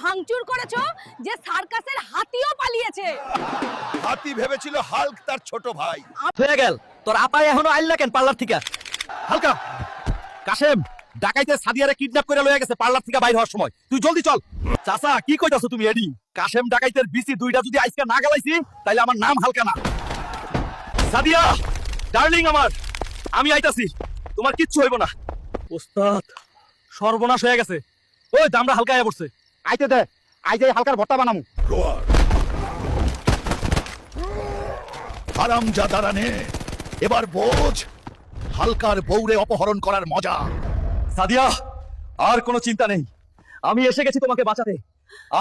ভাঙচুর করেছ যে সার্কাসের হাতিও পালিয়েছে। হাতি ভেবেছিল হাল্ক তার ছোট ভাই। হয়ে গেল। তোর আপাই এখনও আইল কেন পার্লার থেকে? হালকা। কাশেম ডাকাইতে সাদিয়ারে কিডন্যাপ করে লয়ে গেছে পার্লার থেকে বাইর হওয়ার সময়। তুই জলদি চল। চাচা কি কইতাছো তুমি এডি? কাশেম ডাকাইতের বিসি দুইটা যদি আজকে না গালাইছি তাইলে আমার নাম হালকা না। সাদিয়া ডার্লিং আমার। আমি আইতাছি। তোমার কিচ্ছু হইব না। ওস্তাদ সর্বনাশ হয়ে গেছে। ওই দামরা হালকা আয়া পড়ছে। আইতে দে আইতে হালকার ভর্তা বানামু। রোয়ার। হারাম জাদারা নে এবার বোঝ হালকার বউরে অপহরণ করার মজা। সাদিয়া আর কোনো চিন্তা নেই। আমি এসে গেছি তোমাকে বাঁচাতে।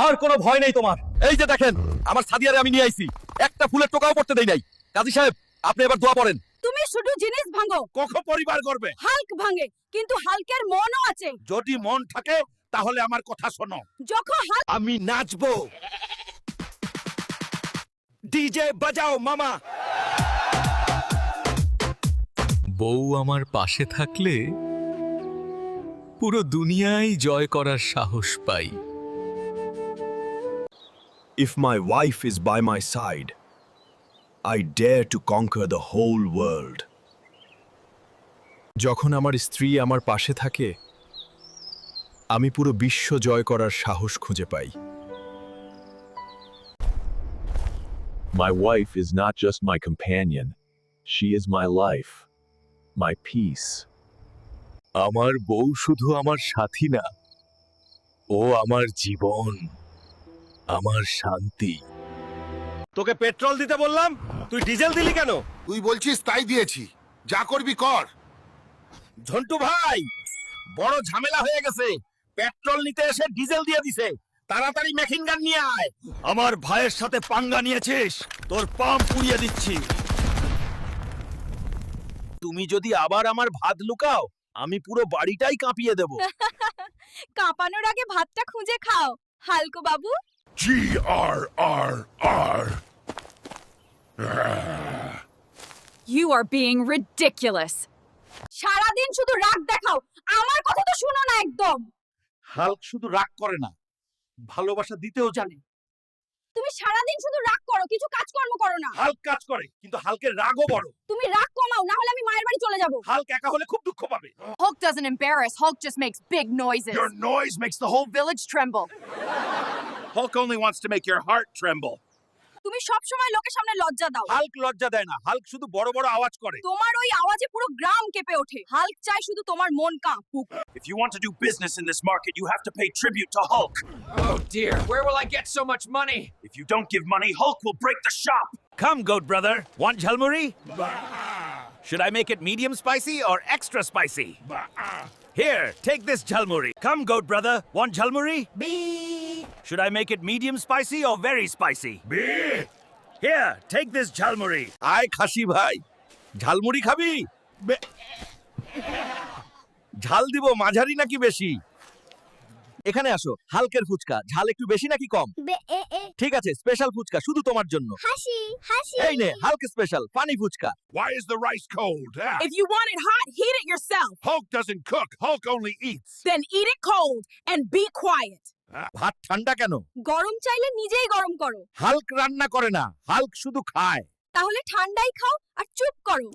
আর কোনো ভয় নেই তোমার। এই যে দেখেন আমার সাদিয়ারে আমি নিয়ে আইছি। একটা ফুলের টোকাও পড়তে দেই নাই। কাজী সাহেব আপনি এবার দোয়া পড়েন। তুমি শুধু জিনিস ভাঙো। কখ পরিবার করবে হাল্ক ভাঙে কিন্তু হাল্কের মনও আছে। যদি মন থাকে তাহলে আমার কথা শোনো। যখন আমি নাচবো। ডিজে বাজাও মামা। বউ আমার পাশে থাকলে পুরো দুনিয়ায় জয় করার সাহস পাই। If my wife is by my side, I dare to conquer the whole world. যখন আমার স্ত্রী আমার পাশে থাকে আমি পুরো বিশ্ব জয় করার সাহস খুঁজে পাই। My wife is not just my companion, she is my life, my peace. আমার বউ শুধু আমার সাথী না ও আমার জীবন আমার শান্তি। তোকে পেট্রোল দিতে বললাম? তুই ডিজেল দিলি কেন? তুই বলছিস তাই দিয়েছি। যা করবি কর। ঝন্টু ভাই বড় ঝামেলা হয়ে গেছে। পেট্রোল নিতে এসে ডিজেল দিয়ে দিছে। তাড়াতাড়ি মেশিন গান নিয়ে আয়। আমার ভাইয়ের সাথে পাঙ্গা নিয়েছিস? তোর পাম্প পুড়িয়ে দিচ্ছি। তুমি যদি আবার আমার ভাত লুকাও আমি পুরো বাড়িটাই কাঁপিয়ে দেব। কাঁপানোর আগে ভাতটা খুঁজে খাও হালকো বাবু। জি are are R You are being ridiculous. সারাদিন শুধু রাগ দেখাও আমার কথা তো শুনো না একদম। হাল্ক শুধু রাগ করে না ভালোবাসা দিতেও জানে। তুমি সারা দিন শুধু রাগ করো কিছু কাজকর্ম করো না। হাল্ক কাজ করে কিন্তু হাল্কের রাগও বড় তুমি রাগ কমাও না হলে আমি মায়ের বাড়ি চলে যাব। হাল্ক একা হলে খুব দুঃখ পাবে। Hawk doesn't embarrass hawk just makes big noises your noise makes the whole village tremble hawk only wants to make your heart tremble তুমি সব সময় লোকের সামনে লজ্জা দাও হাল্ক লজ্জা দেয় না হাল্ক শুধু বড় বড় আওয়াজ করে তোমার ওই আওয়াজে পুরো গ্রাম কেঁপে ওঠে হাল্ক চাই শুধু তোমার মন কাঁপুক If you want to do business in this market, you have to pay tribute to Hulk. Oh dear, where will I get so much money? If you don't give money, Hulk will break the shop. Come, goat brother. Want jhalmuri? Should I make it medium spicy or extra spicy? Here, take this jhalmuri. Come, goat brother. Want jhalmuri? Should I make it medium spicy or very spicy? Here, take this jhalmuri. আয় খাসি ভাই ঝালমুড়ি খাবি বে- ঝাল দিব মাঝারি নাকি বেশি এখানে আসো হালকের ফুচকা ঝাল একটু বেশি নাকি কম ঠিক আছে স্পেশাল ফুচকা শুধু তোমার জন্য হাসি হাসি এই নে হালক স্পেশাল পানি fuchka Why is the rice cold? Ah, If you want it hot, heat it yourself. Hulk doesn't cook. Hulk only eats. Then eat it cold and be quiet. ভাত ঠান্ডা কেন? গরম চাইলে নিজেই গরম করো। হালক রান্না করে না হালক শুধু খায়। তাহলে ঠান্ডাই খাও আর চুপ করো।